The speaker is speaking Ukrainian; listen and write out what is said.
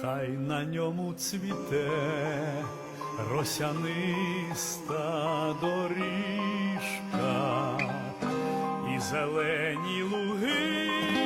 Хай на ньому цвіте росяниста доріжка і зелені луги